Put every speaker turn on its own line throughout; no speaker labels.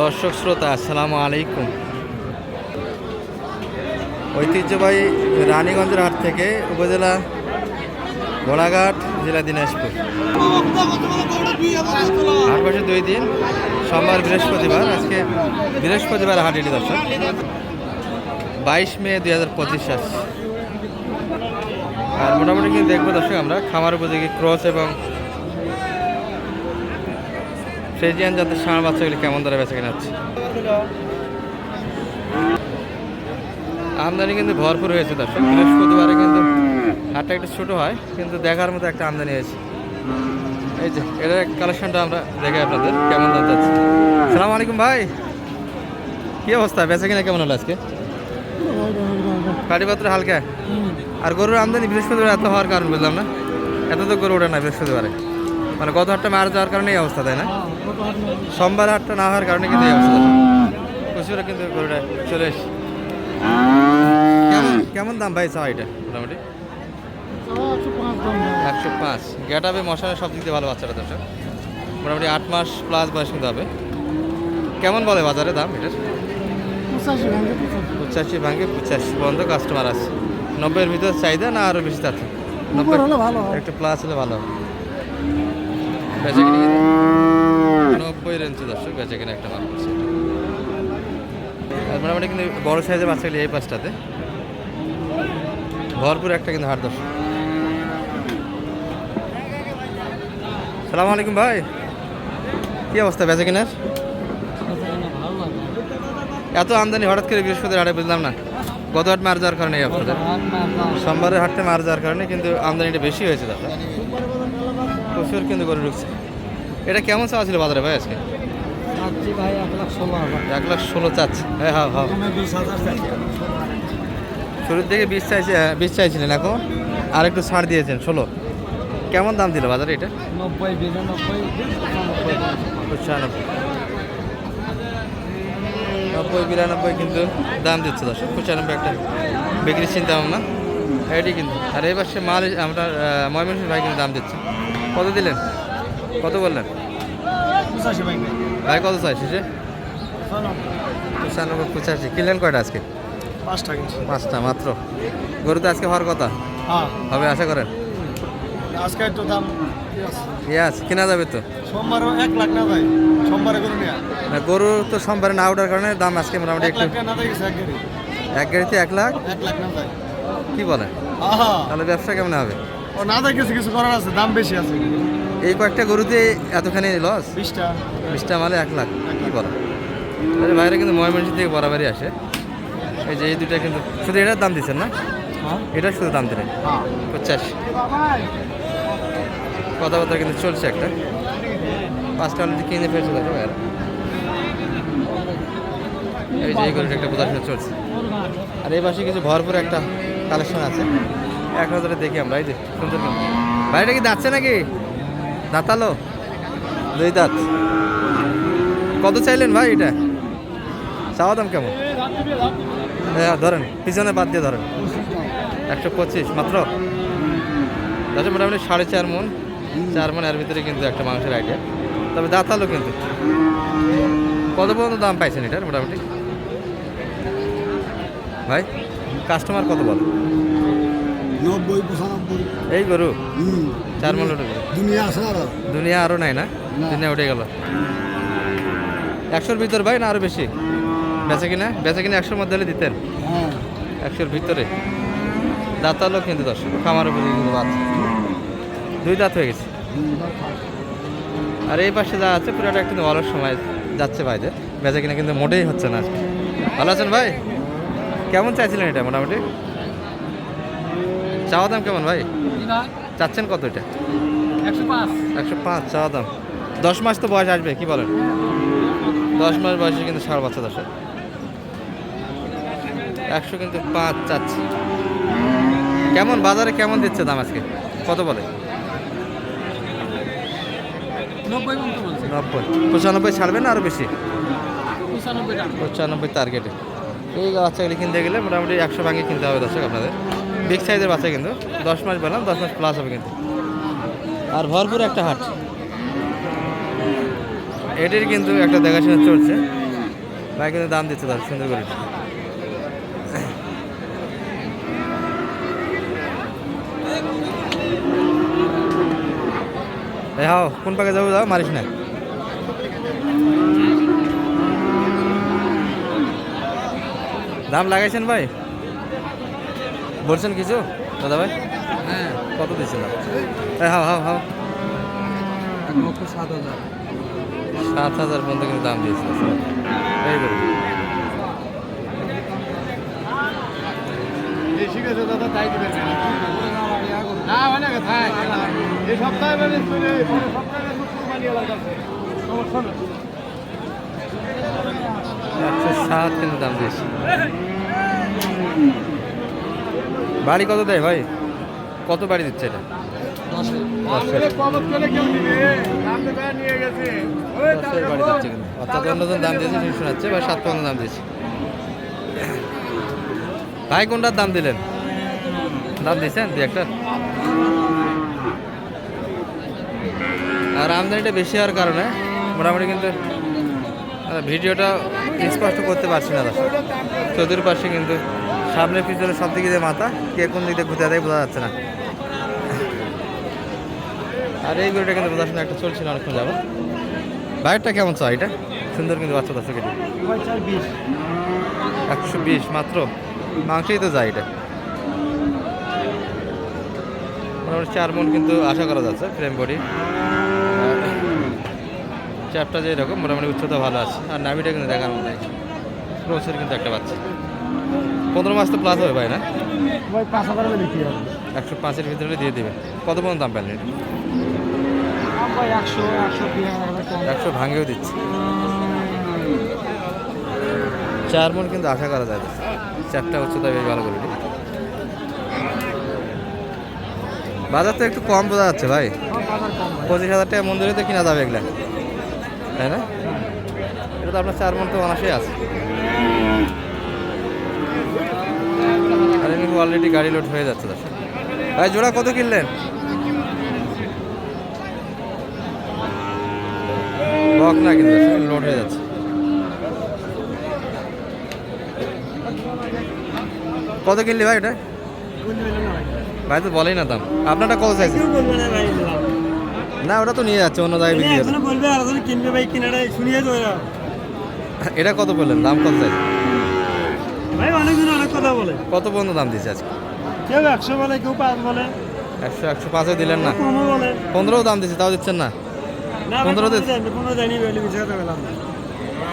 দর্শক শ্রোতা, আসসালামু আলাইকুম। ঐতিহ্যবাহী রানীগঞ্জের হাট থেকে উপজেলা ঘোড়াঘাট জেলা দিনাজপুর। হাট বসে দুই দিন, সোমবার বৃহস্পতিবার, আজকে বৃহস্পতিবার হাট এটি দর্শক। বাইশ মে দুই হাজার পঁচিশ আর মোটামুটি কিন্তু দেখব দর্শক আমরা, খামার উপযোগী ক্রস এবং ফ্রেজিয়ান জাতের ষাঁড় বাচ্চাগুলি কেমন দরে বেচা কেনা হচ্ছে? আমদানি কিন্তু ভরপুর হয়েছে দর্শক। বৃহস্পতিবারে কিন্তু হাটটা একটু ছোটো হয়, কিন্তু দেখার মতো একটা আমদানি হয়েছে। এই যে, এটার কালেকশনটা আমরা দেখে আপনাদের, কেমন দাম যাচ্ছে সালাম আলাইকুম ভাই। কি অবস্থা? বেচা কিনা কেমন হলো আজকে? কাটিপত্র হালকা? আর গরুর আমদানি বৃহস্পতিবার এত হওয়ার কারণ বুঝলাম না। এত তো গরু ওঠে না বৃহস্পতিবারে। মানে গত হাটটা মার যাওয়ার কারণে এই অবস্থা তাই না? সোমবার হাটটা না হওয়ার কারণে কিন্তু এই অবস্থা খুশিরা কিন্তু গরুটা চলে এসছে। কেমন কেমন দাম ভাই চাওয়া এটা? মোটামুটি? একশো পাঁচ। গেটাবে মশার সব দিক দিয়ে ভালো বাচ্চাটা দর্শক। মোটামুটি আট মাস প্লাস বয়স কিন্তু হবে। কেমন বলে বাজারে দাম এটার? পঁচাশি ভাঙে পঁচাশি। পর্যন্ত কাস্টমার আছে। নব্বইয়ের ভিতরে চাহিদা না আরও বেশি তাতে নব্বই একটু প্লাস হলে ভালো হবে বেচা কিনে? নব্বই রেঞ্জ দর্শক বেচা কিনে একটা মাল করছে। আর মোটামুটি কিন্তু বড় সাইজের বাচ্চাগুলি এই পাশটাতে ভরপুর একটা কিন্তু হাট দর্শক। সালাম আলাইকুম ভাই। কি অবস্থা বেচা কিনার এত আমদানি হঠাৎ করে বৃহস্পতির হাটে বুঝলাম না। গত হাট মার যাওয়ার কারণে আপনাদের। সোমবারের হাটে মার যাওয়ার কারণে কিন্তু আমদানিটা বেশি হয়েছে দাদা। প্রচুর কিন্তু গরু ঢুকছে। এটা কেমন চাওয়া ছিল বাজারে ভাই আজকে?
ভাই এক লাখ ষোলো
এক লাখ ষোলো চাচ্ছে। হ্যাঁ হ্যাঁ হ্যাঁ।
বিশ হাজার
শুরুর দিকে বিশ চাইছে বিশ চাইছিলেন এখন। আর একটু ছাড় দিয়েছেন ষোলো। কেমন দাম দিল বাজারে এটা?
নব্বই বিরানব্বই
পঁচানব্বই। নব্বই বিরানব্বই কিন্তু দাম দিচ্ছে দশ পঁচানব্বই একটা বিক্রির চিন্তা ভাবনা। এটি কিন্তু। আর এবার সে মাল আমরা ময়মনসিংহ ভাই কিন্তু দাম দিচ্ছে। কত দিলেন? কত বললেন?
ভাই।
ভাই কত চাই শেষে? পঁচানব্বই। পঁচাশি। কিনলেন কয়টা আজকে?
পাঁচটা
পাঁচটা মাত্র। গরু তো আজকে হওয়ার কথা?
হ্যাঁ।
হবে আশা করেন?
আজকে একটু দাম
ইয়াস কেনা যাবে তো?
সোমবারও এক লাখ না ভাই সোমবারে করে নেওয়া
না, গরু তো সোমবারে না ওঠার কারণে দাম আজকে মোটামুটি
এক
একটু
এক
গাড়িতে এক লাখ?
এক লাখ না যায়।
কি বলেন? তাহলে ব্যবসা কেমন হবে?
ও না দেয় কিছু কিছু করার আছে দাম বেশি আছে।
এই কয়েকটা গরুতে এতখানি লস
বিশটা।
বিশটা মালে এক লাখ কি বলো? তাহলে বাইরে কিন্তু ময়মনসিং থেকে বরাবরই আসে। এই যে এই দুটা কিন্তু শুধু এটার দাম দিচ্ছেন না?
হ্যাঁ।
এটার শুধু দাম দিলেন?
হ্যাঁ।
পঁচাশি কথাবার্তা কিন্তু চলছে একটা। পাঁচটা অলরেডি কিনে ফেলছে দেখো এরা। এই যে এই গরুটা একটা প্রদর্শন চলছে। আর এই পাশে কিছু ভরপুর একটা কালেকশন আছে। এক নজরে দেখি আমরা, এই যে সুন্দর ভাইটা কি দাঁতছে নাকি? দাঁতালো? দুই দাঁত। কত চাইলেন ভাই এটা? চাওয়া দাম কেমন? হ্যাঁ ধরেন, পিছনে বাদ দিয়ে ধরেন। একশো পঁচিশ, মাত্র? তাহলে মোটামুটি সাড়ে চার মন। চার মন এর ভিতরে কিন্তু একটা মাংসের আইডিয়া তবে দাঁতালো কিন্তু। কত পর্যন্ত দাম পাইছেন এটার, মোটামুটি? ভাই কাস্টমার কত বল?
নব্বই পঁচানব্বই।
এই গরু? চার উঠে গেল
দুনিয়া আছে আর।
দুনিয়া আরও নাই না। দুনিয়া উঠে গেল। একশোর ভিতর ভাই না আরও বেশি? বেচে কিনা? বেচে কিনা একশোর মধ্যে হলে দিতেন।
হ্যাঁ।
একশোর ভিতরে। দাঁতালো কিন্তু দর্শক খামার উপরে কিন্তু বাদ দুই দাঁত হয়ে গেছে। আর এই পাশে যা আছে পুরোটা কিন্তু অলস সময় যাচ্ছে ভাইদের। বেচা কিনা কিন্তু মোটেই হচ্ছে না ভালো আছেন ভাই? কেমন চাইছিলেন এটা মোটামুটি? চাওয়া দাম কেমন ভাই? চাচ্ছেন কত এটা?
একশো পাঁচ।
একশো পাঁচ চাওয়া দাম। দশ মাস তো বয়স আসবে কি বলেন? দশ মাস বয়সে কিন্তু সাড়ে বাচ্চা দশ। একশো কিন্তু পাঁচ চাচ্ছে। কেমন বাজারে কেমন দিচ্ছে দাম আজকে? কত বলে?
নব্বই
পঁচানব্বই ছাড়বে না আরও বেশি?
পঁচানব্বই
টার্গেটে। এই বাচ্চাগুলি কিনতে গেলে মোটামুটি একশো ভাঙে কিনতে হবে দর্শক আপনাদের। বিগ সাইজের বাচ্চা কিন্তু। দশ মাস বললাম দশ মাস প্লাস হবে কিন্তু। আর ভরপুর একটা হাট। এটির কিন্তু একটা দেখাশোনা চলছে। ভাই কিন্তু দাম দিচ্ছে তার, সুন্দর করে। হাও, কোন পাকে যাব যাও? মারিস না। দাম লাগাইছেন ভাই? বলছেন কিছু? দাদা ভাই?
হ্যাঁ।
কত দিচ্ছেন? এই হাও হাও হাও।
এক লক্ষ সাত হাজার।
সাত হাজার পর্যন্ত কিন্তু দাম দিয়েছে। এই
বেশি গেছে দাদা তাই দিবেন না। মানে থাক এই সপ্তাহে মানে সপ্তাহে কুরবানি লাগছে সমস্যা না
একশো সাত কিন্তু দাম দিয়েছে। বাড়ি কত দেয় ভাই? কত বাড়ি দিচ্ছে এটা? অর্থাৎ অন্যজন দাম দিয়েছে শোনাচ্ছে বা সাত পর্যন্ত দাম দিয়েছে ভাই কোনটার দাম দিলেন। দাম দিয়েছেন? দুই একটা? আর আমদানিটা বেশি হওয়ার কারণে মোটামুটি কিন্তু ভিডিওটা স্পষ্ট করতে পারছি না চতুর্পাশে কিন্তু সামনে পিছনে সব দিকে দিয়ে মাথা, কে কোন দিকে দিয়ে ঘুরে দেয় বোঝা যাচ্ছে না। আর এই গরুটা কিন্তু প্রদর্শন একটা চলছিল অনেকক্ষণ যাব বাইরটা কেমন চাই এটা? সুন্দর কিন্তু বাচ্চা
চার বিশ
একশো বিশ মাত্র। মাংসই তো যায় এটা। মোটামুটি চার মন কিন্তু আশা করা যাচ্ছে ফ্রেম বডি চ্যাপটা যে এরকম মোটামুটি উচ্চতা ভালো আছে। আর নামিটা কিন্তু দেখার মতো প্রচুর কিন্তু একটা বাচ্চা। পনেরো মাস তো প্লাস হবে ভাই না?
ভাই পাঁচ হাজার বিক্রি হবে।
একশো পাঁচের ভিতরে দিয়ে দেবে। কত পর্যন্ত দাম পেলেন
একশো একশো
ভাঙেও দিচ্ছে। চার মন কিন্তু আশা করা যায় চারটা উচ্চতা বেশ ভালো করে বাজার তো একটু কম বোঝা যাচ্ছে ভাই। পঁচিশ হাজার টাকা মন্দিরে তো কিনা যাবে এগুলা। তাই না? এটা তো আপনার চার মন তো অনাসই আছে। আর এমনি অলরেডি গাড়ি লোড হয়ে যাচ্ছে দর্শক। ভাই জোড়া কত কিনলেন? বক না কিন্তু লোড হয়ে যাচ্ছে। কত কিনলি ভাই এটা ভাই তো বলেই না দাম। আপনারটা কত চাইছে না ওটা তো নিয়ে যাচ্ছে অন্য জায়গায় বিক্রি এটা কত বললেন? দাম কত চাইছে
ভাই অনেকদিন অনেক কথা বলে।
কত পর্যন্ত দাম দিচ্ছে আজকে?
কেউ একশো বলে কেউ পাঁচ বলে।
একশো একশো পাঁচও দিলেন না?
কমও বলে।
পনেরোও দাম দিচ্ছে তাও দিচ্ছেন না? পনেরো।
পনেরো বললাম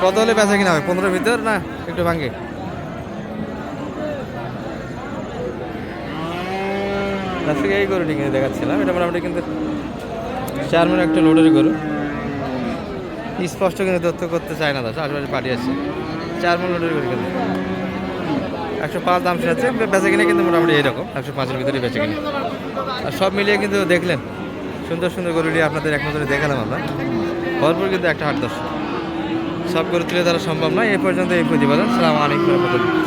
কত হলে বেচা কিনা হবে? পনেরোর ভিতর না একটু ভাঙ্গে দর্শক এই গরুটি কিন্তু দেখাচ্ছিলাম এটা মোটামুটি কিন্তু চার মনে একটা লোডের গরু। স্পষ্ট কিন্তু তথ্য করতে চায় না দাস আশেপাশে আছে চার মন লোডের গরু কিন্তু। একশো পাঁচ দাম শোনাচ্ছে বেঁচে কিনে কিন্তু মোটামুটি এইরকম। একশো পাঁচের ভিতরে বেঁচে কিনে। আর সব মিলিয়ে কিন্তু দেখলেন, সুন্দর সুন্দর গরুটি আপনাদের এক নজরে দেখালাম আমরা। ভরপুর কিন্তু একটা আট দশ সব গরু তুলে ধরা সম্ভব নয়। এ পর্যন্ত এই প্রতিবেদন। সালাম আলাইকুম রহমতুল্লাহ।